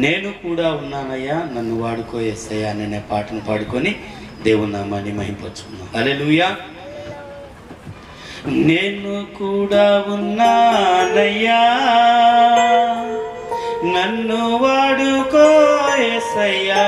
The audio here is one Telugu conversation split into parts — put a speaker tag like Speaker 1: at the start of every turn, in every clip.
Speaker 1: నేను కూడా ఉన్నానయ్యా నన్ను వాడుకో ఎస్సయ్యా అనే పాటను పాడుకొని దేవుని నామాన్ని అరే లూయ నేను కూడా ఉన్నానయ్యా నన్ను వాడుకో ఎస్సయ్యా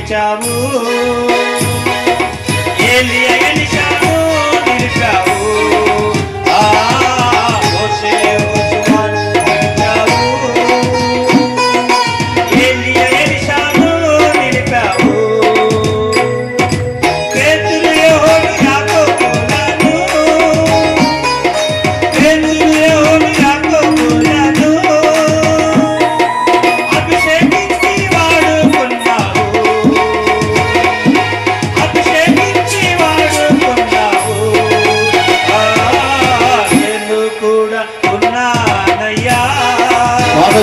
Speaker 1: పిలిచావు. ఏలియని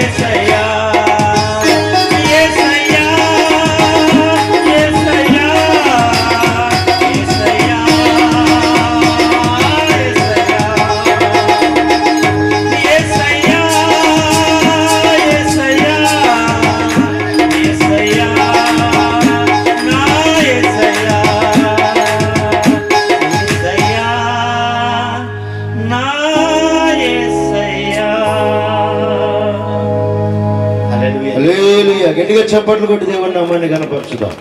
Speaker 1: ஏசையா చప్పట్లు కొట్టి దేవుడు నామాన్ని కనపరచుదాం